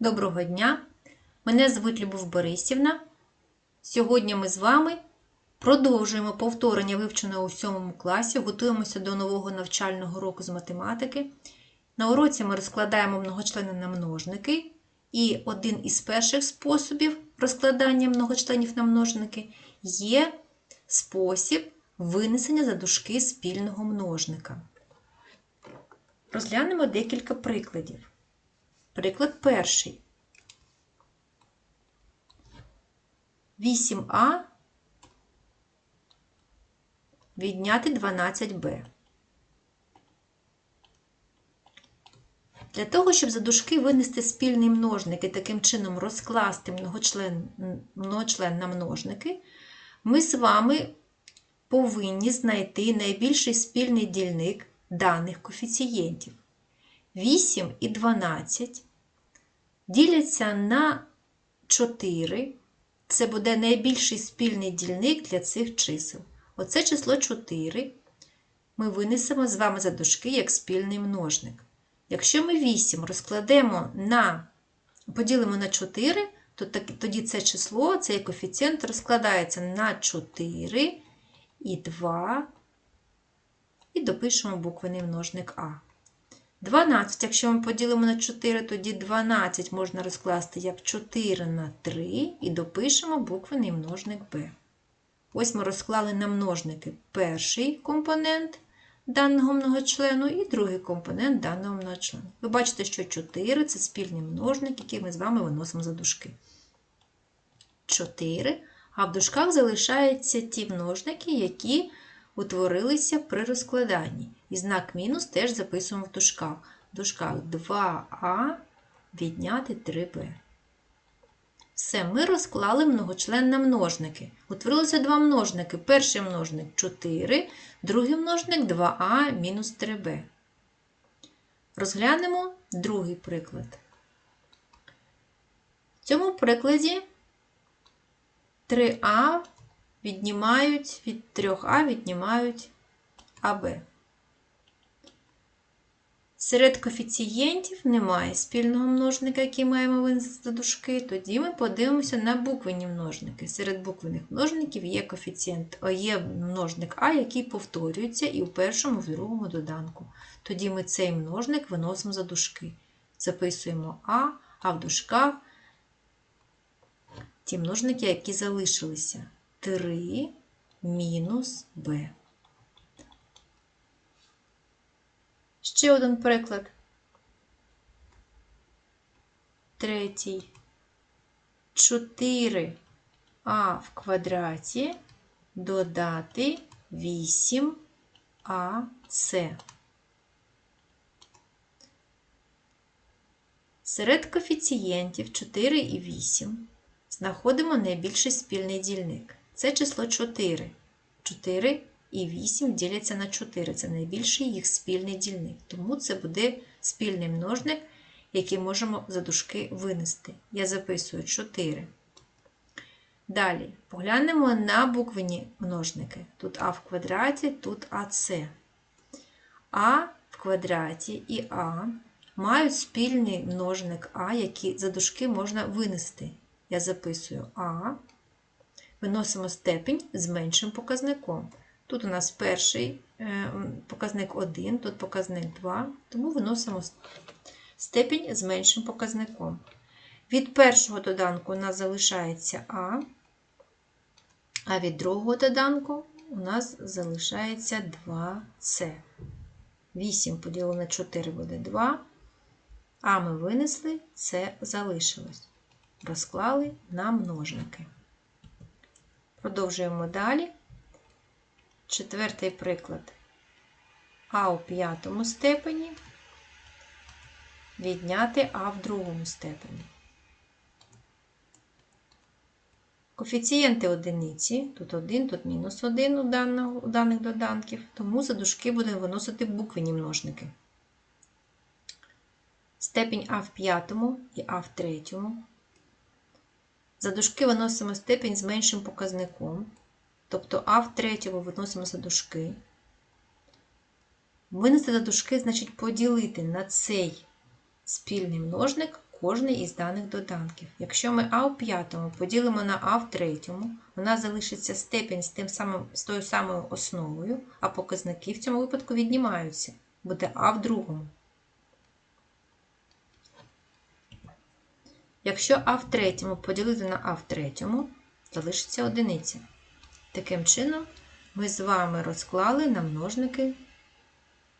Доброго дня! Мене звуть Любов Борисівна. Сьогодні ми з вами продовжуємо повторення вивченого у 7 класі, готуємося до нового навчального року з математики. На уроці ми розкладаємо многочлени на множники, і один із перших способів розкладання многочленів на множники є спосіб винесення за дужки спільного множника. Розглянемо декілька прикладів. Приклад перший. 8а відняти 12b. Для того, щоб за дужки винести спільний множник і таким чином розкласти многочлен, многочлен на множники, ми з вами повинні знайти найбільший спільний дільник даних коефіцієнтів. 8 і 12 діляться на 4. Це буде найбільший спільний дільник для цих чисел. Оце число 4 ми винесемо з вами за дужки як спільний множник. Якщо ми 8 розкладемо на, поділимо на 4, то тоді це число, цей коефіцієнт розкладається на 4 і 2, і допишемо буквений множник А. 12, якщо ми поділимо на 4, тоді 12 можна розкласти як 4 на 3 і допишемо буквений множник b. Ось ми розклали на множники перший компонент даного многочлену і другий компонент даного многочлену. Ви бачите, що 4 це спільний множник, який ми з вами виносимо за дужки. 4, а в дужках залишаються ті множники, які утворилися при розкладанні. І знак мінус теж записуємо в дужках. В дужках 2а відняти 3b. Все, ми розклали многочлен на множники. Утворилося два множники. Перший множник 4, другий множник 2а мінус 3b. Розглянемо другий приклад. В цьому прикладі 3а віднімають від 3а віднімають АБ. Серед коефіцієнтів немає спільного множника, який маємо винести дужки, тоді ми подивимося на буквені множники. Серед буквених множників є коефіцієнт, є множник А, який повторюється і у першому, і в другому доданку. Тоді ми цей множник виносимо за дужки. Записуємо А, а в дужках ті множники, які залишилися. 3 мінус b. Ще один приклад. Третій. 4а в квадраті додати 8ac. Серед коефіцієнтів 4 і 8 знаходимо найбільший спільний дільник. Це число 4. 4 і 8 діляться на 4. Це найбільший їх спільний дільник. Тому це буде спільний множник, який можемо за дужки винести. Я записую 4. Далі поглянемо на буквені множники. Тут А в квадраті, тут АС. А в квадраті і А мають спільний множник А, який за дужки можна винести. Я записую А. Виносимо степінь з меншим показником. Тут у нас перший е, показник 1, тут показник 2, тому виносимо степінь з меншим показником. Від першого доданку у нас залишається А, а від другого доданку у нас залишається 2С. 8 поділено на 4 буде 2, а ми винесли, це залишилось. Розклали на множники. Продовжуємо далі. Четвертий приклад. А у п'ятому степені відняти А в другому степені. Коефіцієнти одиниці, тут 1, тут мінус 1 у, у даних доданків, тому за дужки будемо виносити буквені множники. Степінь А в п'ятому і А в третьому. За дужки виносимо степінь з меншим показником. Тобто А в третьому виносимо за дужки. Винести за дужки, значить поділити на цей спільний множник кожний із даних доданків. Якщо ми а в п'ятому поділимо на а в третьому, у нас залишиться степінь з, тим самим, з тою самою основою, а показники в цьому випадку віднімаються. Буде а в другому. Якщо а в третьому поділити на а в третьому, залишиться одиниця. Таким чином, ми з вами розклали на множники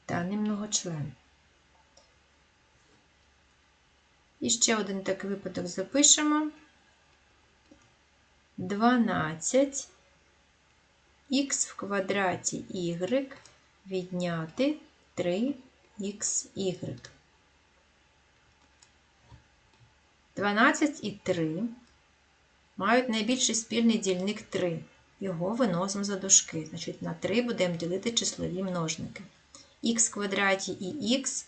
даний многочлен. І ще один такий випадок запишемо. 12 х в квадраті y відняти 3xy. 12 і 3 мають найбільший спільний дільник 3. Його виносимо за дужки. Значить, на 3 будемо ділити числові множники. х квадраті і х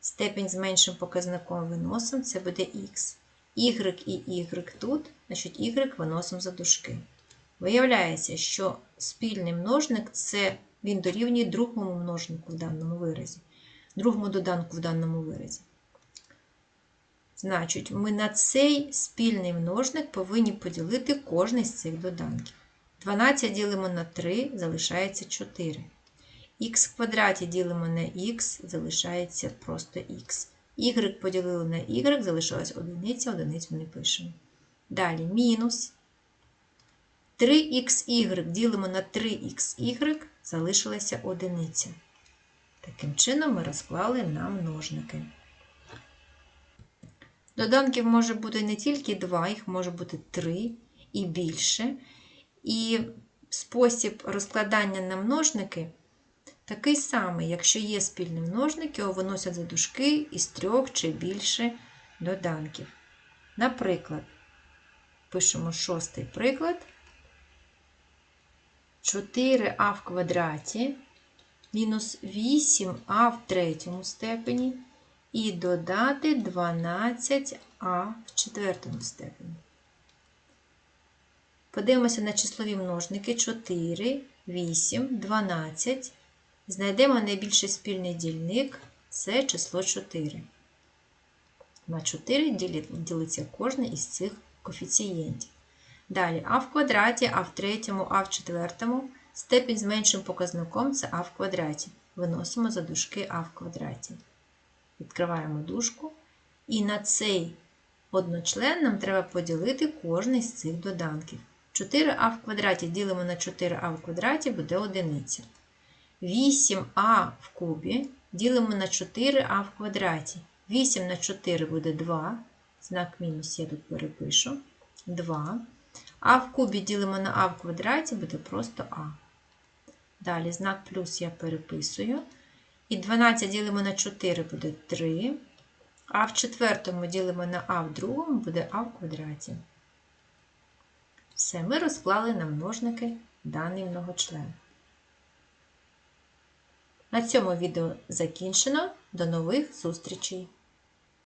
степень з меншим показником виносимо, це буде х. Y і y тут, значить y виносимо за дужки. Виявляється, що спільний множник це він дорівнює другому множнику в даному виразі, другому доданку в даному виразі. Значить, ми на цей спільний множник повинні поділити кожний з цих доданків. 12 ділимо на 3, залишається 4. Х в квадраті ділимо на х, залишається просто х. Y поділили на y, залишилась одиниця, одиницю не пишемо. Далі мінус. 3xy ділимо на 3xy, залишилася одиниця. Таким чином ми розклали на множники. Доданків може бути не тільки 2, їх може бути 3 і більше. І спосіб розкладання на множники такий самий, якщо є спільний множник, його виносять за дужки із трьох чи більше доданків. Наприклад, пишемо шостий приклад. 4а в квадраті мінус 8а в третьому степені і додати 12а в четвертому степені. Подивимося на числові множники 4, 8, 12. Знайдемо найбільший спільний дільник це число 4. На 4 ділиться кожне із цих коефіцієнтів. Далі а в квадраті, а в третьому, а в четвертому. Степінь з меншим показником це а в квадраті. Виносимо за дужки а в квадраті. Відкриваємо дужку. І на цей одночлен нам треба поділити кожний з цих доданків. 4а в квадраті ділимо на 4а в квадраті буде одиниця. 8а в кубі ділимо на 4а в квадраті. 8 на 4 буде 2. Знак мінус я тут перепишу. 2. А в кубі ділимо на а в квадраті буде просто а. Далі знак плюс я переписую. І 12 ділимо на 4 буде 3. А в четвертому ділимо на а в другому буде а в квадраті. Все, ми розклали на множники даний многочлен. На цьому відео закінчено. До нових зустрічей!